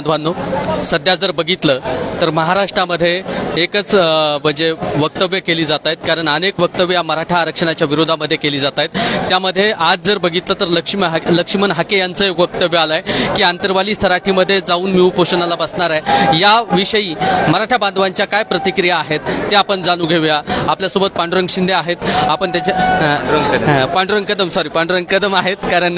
बांधवांनो सध्या जर बघितलं तर महाराष्ट्रामध्ये एकच म्हणजे वक्तव्य केली जात आहेत. कारण अनेक वक्तव्य या मराठा आरक्षणाच्या विरोधामध्ये केली जात आहेत. त्यामध्ये आज जर बघितलं तर लक्ष्मी हा लक्ष्मण हाके यांचं एक वक्तव्य आलं आहे की आंतरवाली सराठीमध्ये जाऊन मी उपोषणाला बसणार आहे. याविषयी मराठा बांधवांच्या काय प्रतिक्रिया आहेत ते आपण जाणून घेऊया. आपल्यासोबत पांडुरंग शिंदे आहेत. आपण त्याच्या पांडुरंग कदम सॉरी पांडुरंग कदम आहेत. कारण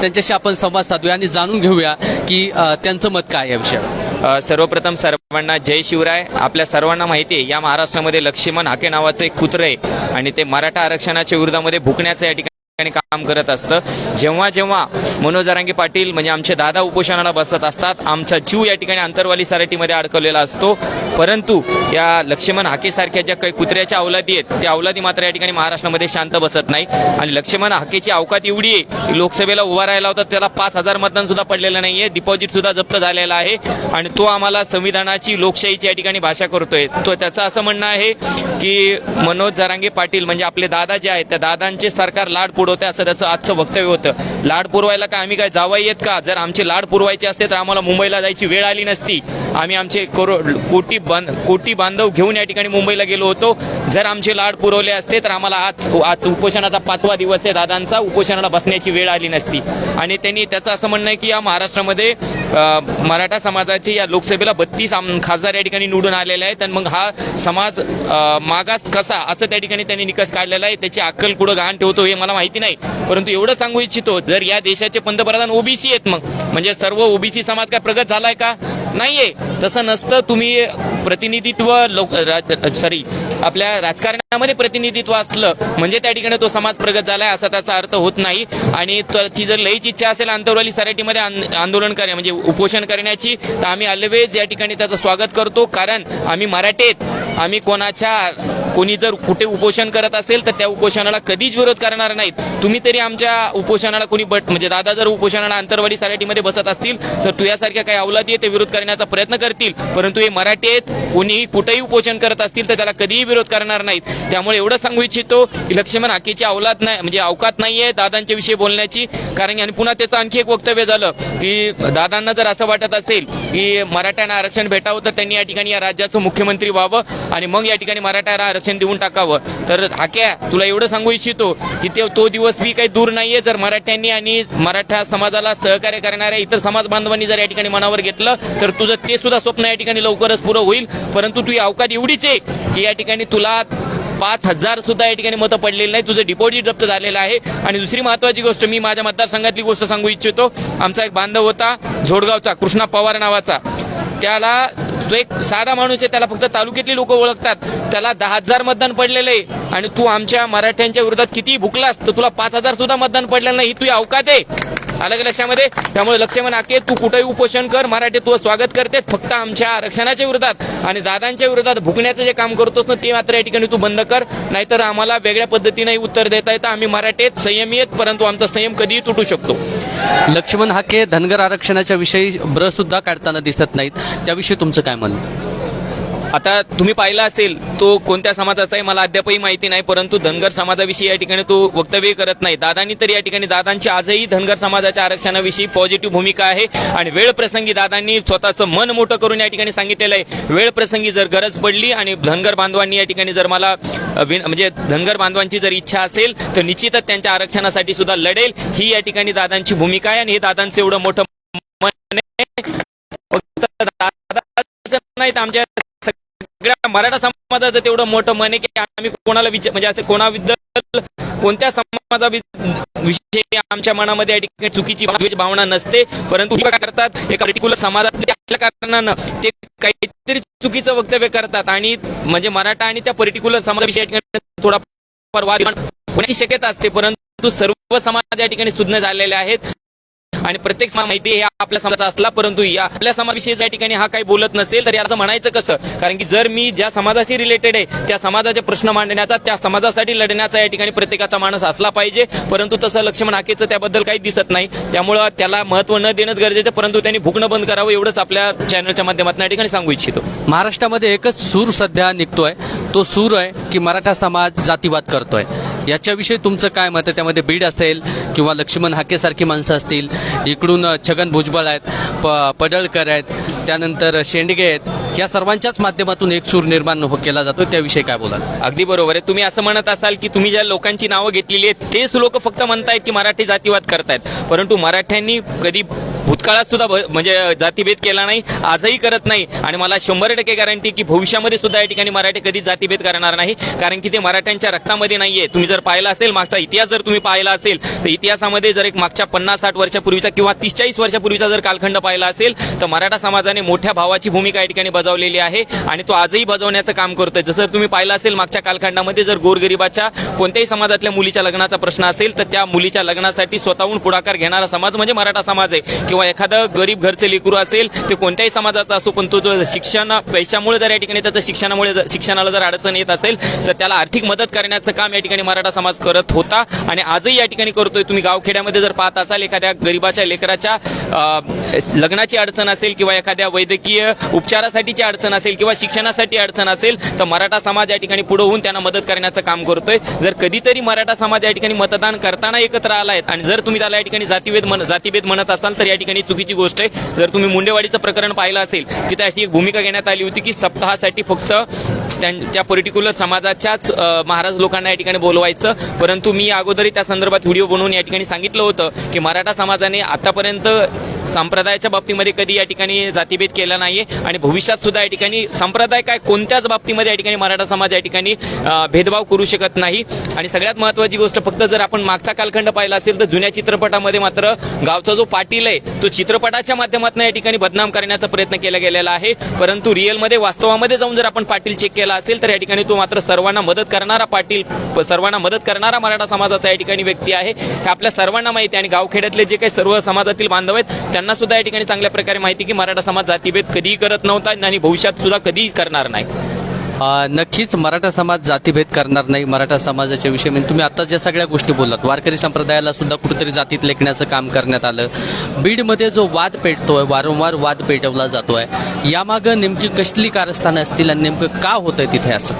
त्यांच्याशी आपण संवाद साधूया आणि जाणून घेऊया की त्यांचं मत काय आहे या सर्वप्रथम सर्वांना जय शिवराय. आपल्या सर्वांना माहिती आहे या महाराष्ट्रामध्ये लक्ष्मण हाके नावाचं एक कुत्र आहे आणि ते मराठा आरक्षणाच्या विरोधामध्ये भुकण्याचं या ठिकाणी काम करत असतं. जेव्हा जेव्हा मनोज जरांगे पाटील म्हणजे आमचे दादा उपोषणाला बसत असतात आमचा जीव या ठिकाणी आंतरवाली सराटीमध्ये अडकवलेला असतो. परंतु या लक्ष्मण हाकेसारख्या ज्या काही कुत्र्याच्या अवलादी आहेत त्या अवलादी मात्र या ठिकाणी महाराष्ट्रामध्ये शांत बसत नाही. आणि लक्ष्मण हाकेची अवकात एवढी आहे की लोकसभेला उभा राहिला होता त्याला पाच हजार मतदान सुद्धा पडलेलं नाहीये डिपॉझिट सुद्धा जप्त झालेला आहे. आणि तो आम्हाला संविधानाची लोकशाहीची या ठिकाणी भाषा करतोय. तो त्याचं असं म्हणणं आहे की मनोज जरांगे पाटील म्हणजे आपले दादा जे आहेत त्या दादांचे सरकार लाड पुरवते असं त्याचं आजचं वक्तव्य होतं. लाड पुरवायला का आम्ही काय जावाई आहेत का? जर आमचे लाड पुरवायचे असते तर आम्हाला मुंबईला जायची वेळ आली नसती. आम्ही आमचे करो कोटी बांध कोटी बांधव घेऊन या ठिकाणी मुंबईला गेलो होतो. जर आमचे लाड पुरवले असते तर आम्हाला आज आज उपोषणाचा पाचवा दिवस आहे दादांचा. उपोषणाला बसण्याची वेळ आली नसती. आणि त्यांनी त्याचं असं म्हणणं आहे की या महाराष्ट्रामध्ये मराठा समाजाचे या लोकसभेला बत्तीस खासदार या ठिकाणी निवडून आलेले आहेत. आणि मग हा समाज मागास कसा असं त्या ठिकाणी त्यांनी निकष काढलेला आहे. त्याची अक्कल कुठं गहाण ठेवतो हे मला माहिती नाही. परंतु एवढं सांगू इच्छितो जर या देशाचे पंतप्रधान ओबीसी आहेत मग म्हणजे सर्व ओबीसी समाज काय प्रगत झालाय का? नाहीये. तसं नसतं तुम्ही प्रतिनिधित्व लोक सॉरी आपल्या राजकारणामध्ये प्रतिनिधित्व असलं म्हणजे त्या ठिकाणी तो समाज प्रगत झालाय असा त्याचा अर्थ होत नाही. आणि त्याची जर लईच इच्छा असेल आंतरवाली सराटीमध्ये आंदोलन करण्या म्हणजे उपोषण करण्याची तर आम्ही ऑलवेज या ठिकाणी त्याचं स्वागत करतो. कारण आम्ही मराठीत आम्ही कोणाच्या कोणी जर कुठे उपोषण करत असेल तर त्या उपोषणाला कधीच विरोध करणार नाहीत. तुम्ही तरी आमच्या उपोषणाला कोणी बट म्हणजे दादा जर उपोषणाला अंतरवाडी सराटीमध्ये बसत असतील तर तुझ्यासारख्या काही अवलादी आहे ते विरोध करण्याचा प्रयत्न करतील. परंतु हे मराठी आहेत कोणीही कुठेही उपोषण करत असतील तर त्याला कधीही विरोध करणार नाहीत. त्यामुळे एवढं सांगू इच्छितो की लक्ष्मण हाकेची अवलाद नाही म्हणजे अवकात नाहीये दादांच्या विषयी बोलण्याची. कारण आणि पुन्हा त्याचं आणखी एक वक्तव्य झालं की दादांना जर असं वाटत असेल की मराठ्यांना आरक्षण भेटावं तर त्यांनी या ठिकाणी या राज्याचं मुख्यमंत्री व्हावं आणि मग या ठिकाणी मराठा आरक्षण देऊन टाकावं. तर हाक्या तुला एवढं सांगू इच्छितो की ते तो दिवस बी काही दूर नाहीये. जर मराठ्यांनी आणि मराठा समाजाला सहकार्य करणाऱ्या इतर समाज बांधवांनी जर या ठिकाणी मनावर घेतलं तर तुझं ते सुद्धा स्वप्न या ठिकाणी लवकरच पुरं होईल. परंतु तू अवकात एवढीच आहे की या ठिकाणी तुला पाच हजार सुद्धा या ठिकाणी मतं पडलेली नाही तुझं डिपॉझिट जप्त झालेलं आहे. आणि दुसरी महत्वाची गोष्ट मी माझ्या मतदारसंघातली गोष्ट सांगू इच्छितो. आमचा एक बांधव होता झोडगावचा कृष्णा पवार नावाचा. त्याला जो एक साधा माणूस आहे त्याला फक्त तालुक्यातली लोक ओळखतात. त्याला दहा हजार मतदान पडलेलं आहे. आणि तू आमच्या मराठ्यांच्या विरोधात किती भुकलास तर तुला पाच हजार सुद्धा मतदान पडलेलं नाही. ही तुझी अवकात आहे. अलग लक्षामध्ये? त्यामुळे लक्ष्मण आके तू कुठेही उपोषण कर. मराठी तू स्वागत करते. फक्त आमच्या आरक्षणाच्या विरोधात आणि दादांच्या विरोधात भुकण्याचं जे काम करतोस ना ते मात्र या ठिकाणी तू बंद कर. नाहीतर आम्हाला वेगळ्या पद्धतीने उत्तर देता येतं. आम्ही मराठीत संयमी आहेत परंतु आमचा संयम कधीही तुटू शकतो. लक्ष्मण हाके धनगर आरक्षणाच्या विषयी ब्र सुद्धा काढताना दिसत नाहीत. त्याविषयी तुमचं काय म्हणणं? आता तुम्ही पाहिला असेल तो कोणत्या समाजाचा आहे मला अद्यापही माहिती नाही परंतु धनगर समाजाविषयी या ठिकाणी तो वक्तव्य करत नाही. दादांनी तर या ठिकाणी दादांची आजही धनगर समाजाच्या आरक्षणाविषयी पॉझिटिव्ह भूमिका आहे आणि वेळ प्रसंगी दादांनी स्वतःचं मन मोठं करून या ठिकाणी सांगितलेलं आहे. वेळ प्रसंगी जर गरज पडली आणि धनगर बांधवांनी या ठिकाणी जर मला विन- म्हणजे धनगर बांधवांची जर इच्छा असेल तर निश्चितच त्यांच्या आरक्षणासाठी सुद्धा लढेल. ही या ठिकाणी दादांची भूमिका आहे आणि हे दादांचं एवढं मोठं मन मराठा समाजाचं तेवढं मोठं मन आहे की आम्ही कोणाला विचार म्हणजे असं कोणाबद्दल कोणत्या समाजा विषयी आमच्या मनामध्ये या ठिकाणी चुकीची भावना नसते. परंतु काय करतात? एका पर्टिक्युलर समाजातल्या कारणानं ते काहीतरी चुकीचं वक्तव्य करतात. आणि म्हणजे मराठा आणि त्या पर्टिक्युलर समाजाविषयी थोडा ठिकाणी वाद होण्याची शक्यता असते. परंतु सर्व समाज या ठिकाणी सुज्ञ झालेले आहेत. आणि प्रत्येक समाज माहिती हे आपल्या समाजाचा असला परंतु या आपल्या समाजाविषयी या ठिकाणी हा काही बोलत नसेल तर याचं म्हणायचं कसं? कारण की जर मी ज्या समाजाशी रिलेटेड आहे त्या समाजाचे प्रश्न मांडण्याचा त्या समाजासाठी लढण्याचा या ठिकाणी प्रत्येकाचा माणूस असला पाहिजे. परंतु तसं लक्ष्मण हाकेचं त्याबद्दल काही दिसत नाही. त्यामुळं त्याला महत्त्व न देणंच गरजेचं परंतु त्यांनी भुकणं बंद करावं एवढंच आपल्या चॅनलच्या माध्यमातून या ठिकाणी सांगू इच्छितो. महाराष्ट्रामध्ये एकच सूर सध्या निघतोय. तो सूर आहे की मराठा समाज जातीवाद करतोय. याच्याविषयी तुमचं काय मत आहे? त्यामध्ये बीड असेल किंवा लक्ष्मण हाकेसारखी माणसं असतील इकडून छगन भुजबळ आहेत प पडळकर आहेत त्यानंतर शेंडगे आहेत या सर्वांच्याच माध्यमातून एक सूर निर्माण हो केला जातो. त्याविषयी काय बोलाल? अगदी बरोबर आहे. तुम्ही असं म्हणत असाल की तुम्ही ज्या लोकांची नावं घेतलेली आहेत तेच लोक फक्त म्हणतायत की मराठी जातीवाद करतायत. परंतु मराठ्यांनी कधी भूतकाळात सुद्धा भ- म्हणजे जातीभेद केला नाही आजही करत नाही. आणि मला शंभर टक्के गॅरंटी की भविष्यामध्ये सुद्धा या ठिकाणी मराठी कधी जातीभेद करणार नाही. कारण की ते मराठ्यांच्या रक्तामध्ये नाहीये. तुम्ही जर पाहिला असेल मागचा इतिहास जर तुम्ही पाहिला असेल तर इतिहासामध्ये जर एक मागच्या पन्नास साठ वर्षापूर्वीचा किंवा तीस चाळीस वर्षापूर्वीचा जर कालखंड पाहिला असेल तर मराठा समाजाने मोठ्या भावाची भूमिका या ठिकाणी बजावलेली आहे आणि तो आजही बजावण्याचं काम करतोय. जसं तुम्ही पाहिलं असेल मागच्या कालखंडामध्ये जर गोरगरिबाच्या कोणत्याही समाजातल्या मुलीच्या लग्नाचा प्रश्न असेल तर त्या मुलीच्या लग्नासाठी स्वतःहून पुढाकार घेणारा समाज म्हणजे मराठा समाज आहे. किंवा एखादं गरीब घरचे लेकरू असेल ते कोणत्याही समाजाचा असो पण तो शिक्षण पैशामुळे जर या ठिकाणी त्याचं शिक्षणामुळे जर- शिक्षणाला जर अडचण येत असेल तर त्याला आर्थिक मदत करण्याचं काम या ठिकाणी मराठा समाज करत होता. आणि आजही या ठिकाणी करतोय. तुम्ही गावखेड्यामध्ये जर पाहत असाल एखाद्या गरीबाच्या लेकराच्या लग्नाची अडचण असेल किंवा एखाद्या वैद्यकीय उपचारासाठी उपचारासाठीची अडचण असेल किंवा शिक्षणासाठी अडचण असेल तर मराठा समाज या ठिकाणी पुढे होऊन त्यांना मदत करण्याचं काम करतोय. जर कधीतरी मराठा समाज या ठिकाणी मतदान करताना एकत्र आला आहेत आणि जर तुम्ही त्याला या ठिकाणी जातीभेद म्हण जातीभेद म्हणत असाल तर या ठिकाणी चुकीची गोष्ट आहे. जर तुम्ही मुंडेवाडीचं प्रकरण पाहिलं असेल तिथे त्याची एक भूमिका घेण्यात आली होती की सप्ताहासाठी फक्त त्यां- त्या पर्टिक्युलर समाजाच्याच महाराज लोकांना या ठिकाणी बोलवायचं. परंतु मी अगोदरही त्या संदर्भात व्हिडिओ बनवून या ठिकाणी सांगितलं होतं की मराठा समाजाने आतापर्यंत संप्रदायाच्या बाबतीमध्ये कधी या ठिकाणी जातीभेद केला नाहीये आणि भविष्यात सुद्धा या ठिकाणी संप्रदाय काय कोणत्याच बाबतीमध्ये या ठिकाणी मराठा समाज या ठिकाणी भेदभाव करू शकत नाही. आणि सगळ्यात महत्त्वाची गोष्ट फक्त जर आपण मागचा कालखंड पाहिला असेल तर जुन्या चित्रपटामध्ये मात्र गावचा जो पाटील आहे तो चित्रपटाच्या माध्यमातून या ठिकाणी बदनाम करण्याचा प्रयत्न केला गेलेला आहे. परंतु रिअलमध्ये वास्तवामध्ये जाऊन जर आपण पाटील चेक केला असेल तर या ठिकाणी तो मात्र सर्वांना मदत करणारा पाटील सर्वांना मदत करणारा मराठा समाजाचा या ठिकाणी व्यक्ती आहे. हे आपल्या सर्वांना माहिती आहे आणि गावखेड्यातले जे काही सर्व समाजातील बांधव आहेत त्यांना सुद्धा या ठिकाणी चांगल्या प्रकारे माहिती की मराठा समाज जातीभेद कधीही करत नव्हता आणि भविष्यात सुद्धा कधीही करणार नाही. नक्कीच मराठा समाज जातीभेद करणार नाही. मराठा समाजाच्या विषयी म्हणजे तुम्ही आता ज्या सगळ्या गोष्टी बोललात. वारकरी संप्रदायाला सुद्धा कुठेतरी जातीत लेखण्याचं काम करण्यात आलं. बीडमध्ये जो वाद पेटतोय वारंवार वाद पेटवला जातोय यामागं नेमकी कसली कारस्थानं असतील आणि नेमकं का होतंय तिथे असं?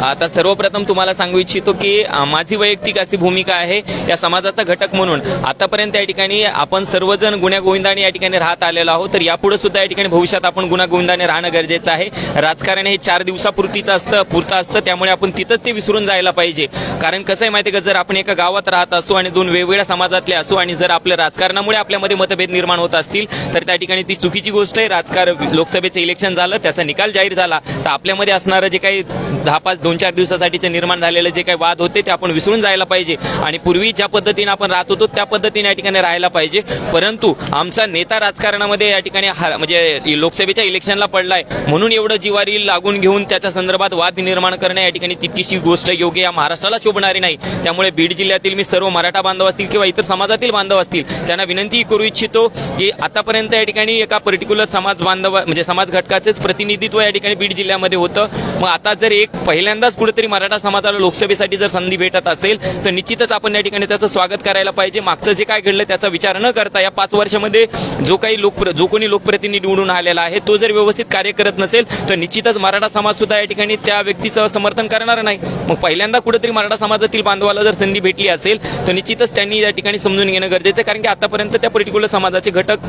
आता सर्वप्रथम तुम्हाला सांगू इच्छितो की माझी वैयक्तिक अशी भूमिका आहे या समाजाचा घटक म्हणून. आतापर्यंत या ठिकाणी आपण सर्वजण गुण्यागोविंदाने या ठिकाणी राहत आलेलो आहोत तर यापुढे सुद्धा या ठिकाणी भविष्यात आपण गुण्यागोविंदाने राहणं गरजेचं आहे. राजकारण हे चार दिवसापुरतीचं असतं पुरतं असतं त्यामुळे आपण तिथंच ते विसरून जायला पाहिजे. कारण कसं आहे माहिती आहे का जर आपण एका गावात राहत असू आणि दोन वेगवेगळ्या समाजातले असू आणि जर आपल्या राजकारणामुळे आपल्यामध्ये मतभेद निर्माण होत असतील तर त्या ठिकाणी ती चुकीची गोष्ट आहे. राजकारण लोकसभेचं इलेक्शन झालं त्याचा निकाल जाहीर झाला. तर आपल्यामध्ये असणारं जे काही दहा पाच दोन चार दिवसासाठीचे निर्माण झालेले जे काही वाद होते ते आपण विसरून जायला पाहिजे. आणि पूर्वी ज्या पद्धतीने आपण राहत होतो त्या पद्धतीने या ठिकाणी राहायला पाहिजे. परंतु आमचा नेता राजकारणामध्ये या ठिकाणी म्हणजे लोकसभेच्या इलेक्शनला पडलाय. म्हणून एवढं जिवारी लागून घेऊन त्याच्या संदर्भात वाद निर्माण करणे या ठिकाणी तितकीशी गोष्ट योग्य या महाराष्ट्राला शोभणारी नाही. त्यामुळे बीड जिल्ह्यातील मी सर्व मराठा बांधव असतील किंवा इतर समाजातील बांधव असतील त्यांना विनंती करू इच्छितो की आतापर्यंत या ठिकाणी एका पर्टिक्युलर समाज बांधव म्हणजे समाज घटकाचेच प्रतिनिधित्व या ठिकाणी बीड जिल्ह्यामध्ये होतं. मग आता जर एक पहिल्यांदा पहिल्यांदाच कुठेतरी मराठा समाजाला लोकसभेसाठी जर संधी भेटत असेल तर निश्चितच आपण या ठिकाणी त्याचं स्वागत करायला पाहिजे. मागचं जे काय घडलं त्याचा विचार न करता या पाच वर्षामध्ये जो काही लोक जो कोणी लोकप्रतिनिधी निवडून आलेला आहे तो जर व्यवस्थित कार्य करत नसेल तर निश्चितच मराठा समाज सुद्धा या ठिकाणी त्या व्यक्तीचं समर्थन करणार नाही. मग पहिल्यांदा कुठेतरी मराठा समाजातील बांधवाला जर संधी भेटली असेल तर निश्चितच त्यांनी या ठिकाणी समजून घेणं गरजेचं आहे. कारण की आतापर्यंत त्या पर्टिक्युलर समाजाचे घटक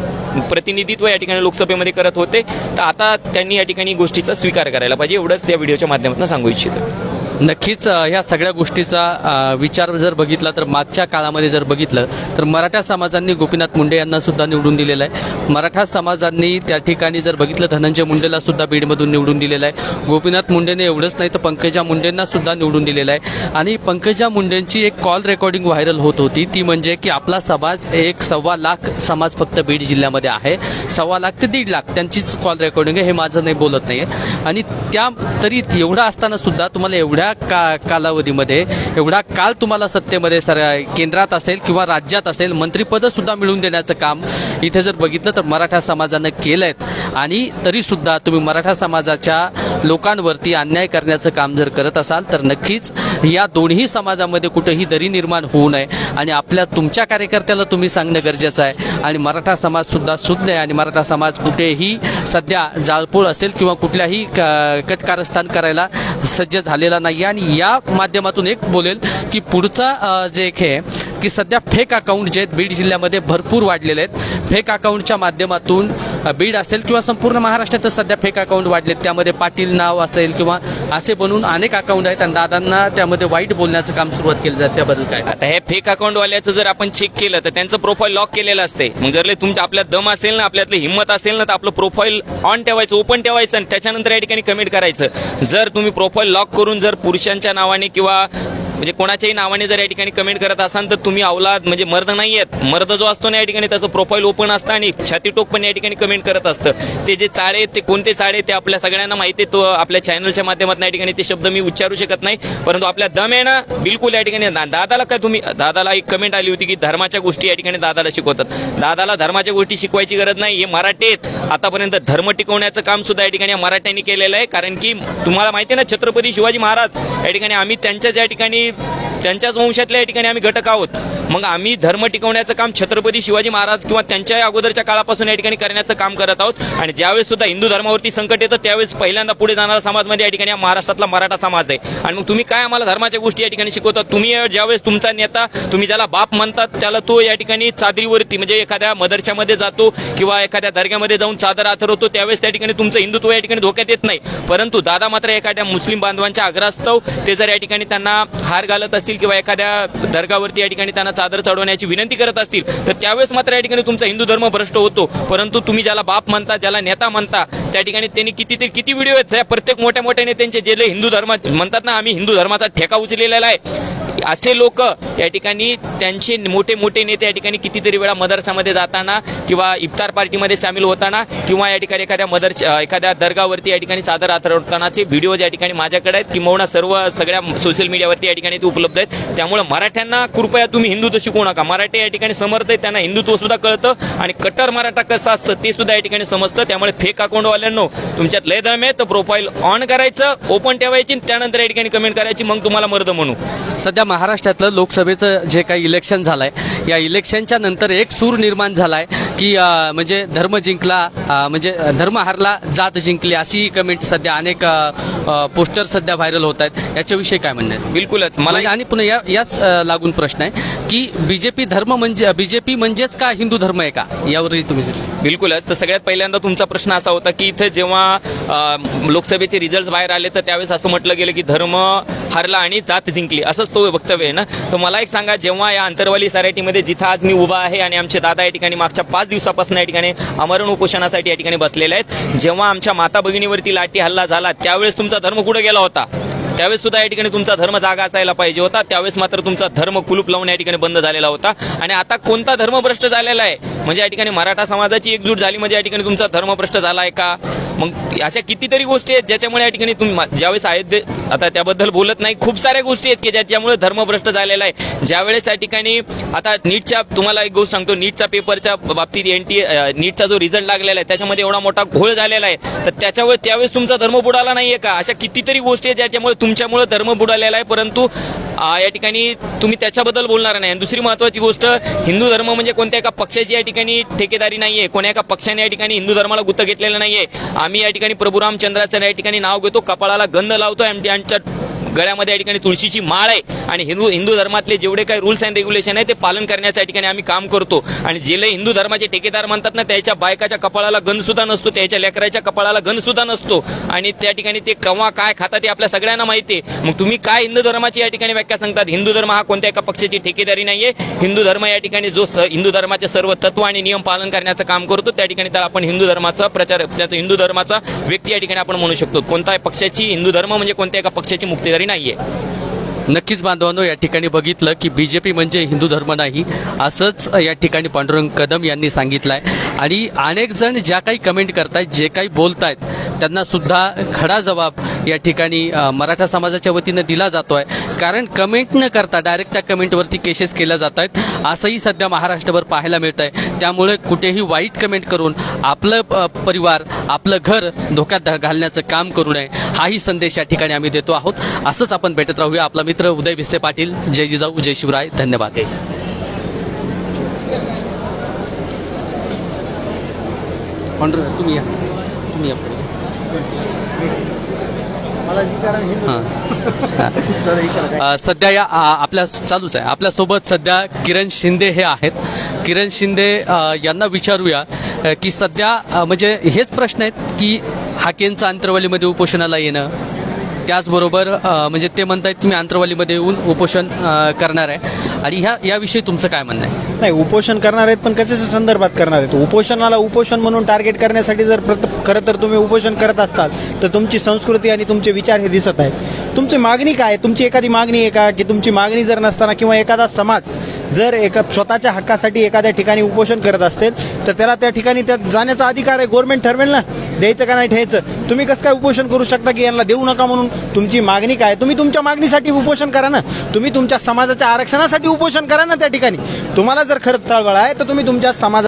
प्रतिनिधित्व या ठिकाणी लोकसभेमध्ये करत होते. तर आता त्यांनी या ठिकाणी गोष्टीचा स्वीकार करायला पाहिजे. एवढंच या व्हिडिओच्या माध्यमातून सांगू इच्छितो. Thank you. नक्कीच ह्या सगळ्या गोष्टीचा विचार जर बघितला तर मागच्या काळामध्ये जर बघितलं तर मराठा समाजांनी गोपीनाथ मुंडे यांना सुद्धा निवडून दिलेलं आहे. मराठा समाजांनी त्या ठिकाणी जर बघितलं धनंजय मुंडेला सुद्धा बीडमधून निवडून दिलेलं आहे. गोपीनाथ मुंडेने एवढंच नाही तर पंकजा मुंडेंना सुद्धा निवडून दिलेलं आहे. आणि पंकजा मुंडेंची एक कॉल रेकॉर्डिंग व्हायरल होत होती. ती म्हणजे की आपला समाज एक सव्वा लाख समाज फक्त बीड जिल्ह्यामध्ये आहे. सव्वा लाख ते दीड लाख त्यांचीच कॉल रेकॉर्डिंग आहे हे माझं नाही बोलत नाही आणि त्या तरी एवढं असताना सुद्धा तुम्हाला एवढ्या का कालावधीमध्ये एवढा काल तुम्हाला सत्तेमध्ये सर केंद्रात असेल किंवा राज्यात असेल मंत्रिपदसुद्धा मिळवून देण्याचं काम इथे जर बघितलं तर मराठा समाजानं केलं आहे आणि तरीसुद्धा तुम्ही मराठा समाजाच्या लोकांवरती अन्याय करण्याचं काम जर करत असाल तर नक्कीच या दोन्ही समाजामध्ये कुठेही दरी निर्माण होऊ नये. आणि आपल्या तुमच्या कार्यकर्त्याला तुम्ही सांगणं गरजेचं आहे. आणि मराठा समाज सुद्धा सुज्ञ आहे आणि मराठा समाज कुठेही सध्या जाळपोळ असेल किंवा कुठल्याही क- कटकारस्थान करायला सज्ज झालेला नाही नाही आणि या माध्यमातून एक बोलेल की पुढचा जे एक आहे की सध्या फेक अकाउंट जे आहेत बीड जिल्ह्यामध्ये भरपूर वाढलेले आहेत. फेक अकाउंटच्या माध्यमातून बीड असेल किंवा संपूर्ण महाराष्ट्रातच सध्या फेक अकाउंट वाढलेत. त्यामध्ये पाटील नाव असेल किंवा असे बनवून अनेक अकाउंट आहेत आणि दादांना त्यामध्ये वाईट बोलण्याचं काम सुरुवात केलं जातं. त्याबद्दल काय? आता हे फेक अकाउंट वाल्याचं जर आपण चेक केलं तर त्यांचं प्रोफाईल लॉक केलेलं असते. मग जर तुमच्या आपल्या दम असेल ना आपल्यातली हिंमत असेल ना तर आपलं प्रोफाईल ऑन ठेवायचं ओपन ठेवायचं आणि त्याच्यानंतर या ठिकाणी कमेंट करायचं. जर तुम्ही प्रोफाईल लॉक करून जर पुरुषांच्या नावाने किंवा म्हणजे कोणाच्याही नावाने जर या ठिकाणी कमेंट करत असाल तर तुम्ही अवलाद म्हणजे मर्द नाही आहेत मर्द जो असतो ना या ठिकाणी त्याचं प्रोफाईल ओपन असतं आणि छातीटोक पण या ठिकाणी कमेंट करत असतं. ते जे चाळे आहेत ते कोणते चाळे आहेत ते आपल्या सगळ्यांना माहिती आहे. तो आपल्या चॅनलच्या माध्यमातून या ठिकाणी ते शब्द मी उच्चारू शकत नाही. परंतु आपल्या दम आहे ना बिलकुल या ठिकाणी दादाला काय तुम्ही दादाला एक कमेंट आली होती की धर्माच्या गोष्टी या ठिकाणी दादाला शिकवतात. दादाला धर्माच्या गोष्टी शिकवायची गरज नाही हे मराठी आहेत. आतापर्यंत धर्म टिकवण्याचं काम सुद्धा या ठिकाणी मराठ्यांनी केलेलं आहे. कारण की तुम्हाला माहिती आहे ना छत्रपती शिवाजी महाराज या ठिकाणी आम्ही त्यांच्याच या ठिकाणी त्यांच्याच वंशातल्या या ठिकाणी आम्ही घटक आहोत. मग आम्ही धर्म टिकवण्याचं काम छत्रपती शिवाजी महाराज किंवा त्यांच्या अगोदरच्या काळापासून या ठिकाणी करण्याचं काम करत आहोत. आणि ज्यावेळेस सुद्धा हिंदू धर्मावरती संकट येतं त्यावेळेस पहिल्यांदा पुढे जाणारा समाज म्हणजे या ठिकाणी हा महाराष्ट्रातला मराठा समाज आहे. आणि मग तुम्ही काय आम्हाला धर्माच्या गोष्टी या ठिकाणी शिकवतात तुम्ही ज्यावेळेस तुमचा नेता तुम्ही ज्याला बाप म्हणतात त्याला तो या ठिकाणी चादरीवरती म्हणजे एखाद्या मदरच्यामध्ये जातो किंवा एखाद्या दर्ग्यामध्ये जाऊन चादर आथरवतो त्यावेळेस त्या ठिकाणी तुमचं हिंदुत्व या ठिकाणी धोक्यात येत नाही. परंतु दादा मात्र एखाद्या मुस्लिम बांधवांच्या आग्रहास्तव ते जर या ठिकाणी त्यांना हार घालत असतील किंवा एखाद्या दर्गावरती या ठिकाणी त्यांना चादर चढवण्याची विनंती करत असतील तर त्यावेळेस मात्र या ठिकाणी तुमचा हिंदू धर्म भ्रष्ट होतो. परंतु तुम्ही ज्याला बाप म्हणता ज्याला नेता म्हणता त्या ठिकाणी त्यांनी कितीतरी किती व्हिडिओ आहेत? प्रत्येक मोठ्या मोठ्या नेत्यांचे जे हिंदू धर्म म्हणतात ना आम्ही हिंदू धर्माचा ठेका उचललेला आहे. असे लोक या ठिकाणी त्यांचे मोठे मोठे नेते या ठिकाणी कितीतरी वेळा मदरसामध्ये जाताना किंवा इफ्तार पार्टीमध्ये सामील होताना किंवा या ठिकाणी एखाद्या मदर एखाद्या दर्गावरती या ठिकाणी सादर आथरवतानाचे व्हिडिओ या ठिकाणी माझ्याकडे आहेत किंवा सर्व सगळ्या सोशल मीडियावरती या ठिकाणी ते उपलब्ध आहेत. त्यामुळे मराठ्यांना कृपया तुम्ही हिंदुत्व शिकवू नका. मराठी या ठिकाणी समर्थ आहेत त्यांना हिंदुत्व सुद्धा कळतं आणि कट्टर मराठा कसं असतं ते सुद्धा या ठिकाणी समजतं. त्यामुळे फेक अकाउंटवाल्यांनो तुमच्यात लय दम आहे तर प्रोफाईल ऑन करायचं ओपन ठेवायची आणि त्यानंतर या ठिकाणी कमेंट करायची मग तुम्हाला मर्द म्हणू. सध्या महाराष्ट्रातलं लोकसभेचं जे काही इलेक्शन झालंय या इलेक्शनच्या नंतर एक सूर निर्माण झालाय की अं, म्हणजे धर्म जिंकला म्हणजे धर्म हारला जात जिंकली अशी कमेंट सध्या अनेक पोस्टर सध्या व्हायरल होत आहेत. याच्याविषयी काय म्हणणं आहे? बिलकुलच. मला म्हणजे आणि पुन्हा या याच लागून प्रश्न आहे की बीजेपी धर्म म्हणजे बीजेपी म्हणजेच का हिंदू धर्म आहे का? यावरही तुम्ही बिलकुलच. तर सगळ्यात पहिल्यांदा तुमचा प्रश्न असा होता की इथे जेव्हा लोकसभेचे रिझल्ट बाहेर आले तर त्यावेळेस असं म्हटलं गेलं की धर्म हरला आणि जात जिंकली. असंच तो वक्तव्य आहे ना? तर मला एक सांगा जेव्हा या अंतरवाली सरायटीमध्ये जिथं आज मी उभा आहे आणि आमचे दादा या ठिकाणी मागच्या पाच दिवसापासून या ठिकाणी अमरण उपोषणासाठी या ठिकाणी बसलेले आहेत जेव्हा आमच्या माता भगिनीवरती लाठी हल्ला झाला त्यावेळेस तुमचा धर्म कुठे गेला होता? त्यावेळेस सुद्धा या ठिकाणी तुमचा धर्म जागा असायला पाहिजे होता. त्यावेळेस मात्र तुमचा धर्म कुलूप लावून या ठिकाणी बंद झालेला होता. आणि आता कोणता धर्म भ्रष्ट झालेला आहे? म्हणजे या ठिकाणी मराठा समाजाची एकजूट झाली म्हणजे या ठिकाणी तुमचा धर्म भ्रष्ट झाला आहे का? मग अशा कितीतरी गोष्टी आहेत ज्याच्यामुळे या ठिकाणी तुम्ही ज्यावेळेस अयोध्ये आता त्याबद्दल बोलत नाही खूप साऱ्या गोष्टी आहेत की ज्याच्यामुळे धर्म भ्रष्ट झालेला आहे. ज्यावेळेस या ठिकाणी आता नीटच्या तुम्हाला एक गोष्ट सांगतो नीटच्या पेपरच्या बाबतीत एन टी नीटचा जो रिझल्ट लागलेला आहे त्याच्यामध्ये एवढा मोठा घोळ झालेला आहे. तर त्याच्यावर त्यावेळेस तुमचा धर्म बुडाला नाहीये का? अशा कितीतरी गोष्टी आहेत ज्याच्यामुळे तुमच्यामुळे धर्म बुडालेला आहे परंतु या ठिकाणी तुम्ही त्याच्याबद्दल बोलणार नाही. आणि दुसरी महत्वाची गोष्ट हिंदू धर्म म्हणजे कोणत्या एका पक्षाची या ठिकाणी ठेकेदारी नाहीये कोण्या एका पक्षाने या ठिकाणी हिंदू धर्माला गुत्त घेतलेलं नाहीये. आम्ही या ठिकाणी प्रभुरामचंद्राचं या ठिकाणी नाव घेतो कपाळाला गंध लावतो आमच्या गळ्यामध्ये या ठिकाणी तुळशीची माळ आहे आणि हिंदू हिंदू धर्मातले जेवढे काही रूल्स अँड रेग्युलेशन आहे ते पालन करण्याच्या ठिकाणी आम्ही काम करतो. आणि जे हिंदू धर्माचे ठेकेदार म्हणतात ना त्याच्या बायकाच्या कपाळाला गंध सुद्धा नसतो त्याच्या लेकराच्या कपाळाला गंध सुद्धा नसतो. आणि त्या ठिकाणी ते केव्हा काय खातात ते आपल्या सगळ्यांना माहिती आहे. मग तुम्ही काय हिंदू धर्माची या ठिकाणी व्याख्या सांगतात? हिंदू धर्म हा कोणत्या एका पक्षाची ठेकेदारी नाहीये. हिंदू धर्म या ठिकाणी जो स- हिंदू धर्माचे सर्व तत्व आणि नियम पालन करण्याचं काम करतो त्या ठिकाणी त्याला आपण हिंदू धर्माचा प्रचार त्याचा हिंदू धर्माचा व्यक्ती या ठिकाणी आपण म्हणू शकतो. कोणत्या पक्षाची हिंदू धर्म म्हणजे कोणत्या एका पक्षाची मुक्तीदारी नाहीये. नक्कीच बांधवांनो या ठिकाणी बघितलं की बी जे पी म्हणजे हिंदू धर्म नाही असंच या ठिकाणी पांडुरंग कदम यांनी सांगितलं आहे आणि अनेक जण ज्या काही कमेंट करतायत जे काही बोलतायत त्यांना सुद्धा खडा जबाब या ठिकाणी मराठा समाजाच्या वतीनं दिला जातो आहे कारण कमेंट न करता डायरेक्ट त्या कमेंटवरती केसेस केल्या जात आहेत. असंही सध्या महाराष्ट्रभर पाहायला मिळत आहे त्यामुळे कुठेही वाईट कमेंट करून आपलं परिवार आपलं घर धोक्यात घालण्याचं काम करू नये. हाही संदेश या ठिकाणी आम्ही देतो आहोत. असंच आपण भेटत राहूया. आपला मित्र उदय विस्ते पाटील. जय जिजाऊ जय शिवराय. धन्यवाद. तुम्ही या. तुम्ही या हां सध्या या आपल्या चालूच आहे. आपल्यासोबत सध्या किरण शिंदे हे आहेत. किरण शिंदे यांना विचारूया की सध्या म्हणजे हेच प्रश्न आहेत की हाकेंचं आंतरवालीमध्ये उपोषणाला येणं त्याचबरोबर म्हणजे ते म्हणतायत की मी आंतरवालीमध्ये येऊन उपोषण करणार आहे. आणि ह्या याविषयी तुमचं काय म्हणणं आहे? नाही उपोषण करणार आहेत पण कशाच्या संदर्भात करणार आहेत? उपोषणाला उपोषण म्हणून टार्गेट करण्यासाठी जर प्रत खरं तर तुम्ही उपोषण करत असताल तर तुमची संस्कृती आणि तुमचे विचार हे दिसत आहेत. तुमची मागणी काय तुमची एखादी मागणी आहे का? की तुमची मागणी जर नसताना किंवा एखादा समाज जर एका स्वतःच्या हक्कासाठी एखाद्या ठिकाणी उपोषण करत असेल तर त्याला त्या ठिकाणी त्यात जाण्याचा अधिकार आहे. गव्हर्नमेंट ठरवेल ना? द्यायचं का नाही ठेवायचं? तुम्ही कसं काय उपोषण करू शकता की यांना देऊ नका म्हणून? तुमची मागणी काय? तुम्ही तुमच्या मागणीसाठी उपोषण करा ना? तुम्ही तुमच्या समाजाच्या आरक्षणासाठी उपोषण करा ना त्या ठिकाणी? तुम्हाला जर खरंच चळवळ आहे तर तुम्ही तुमच्या समाजा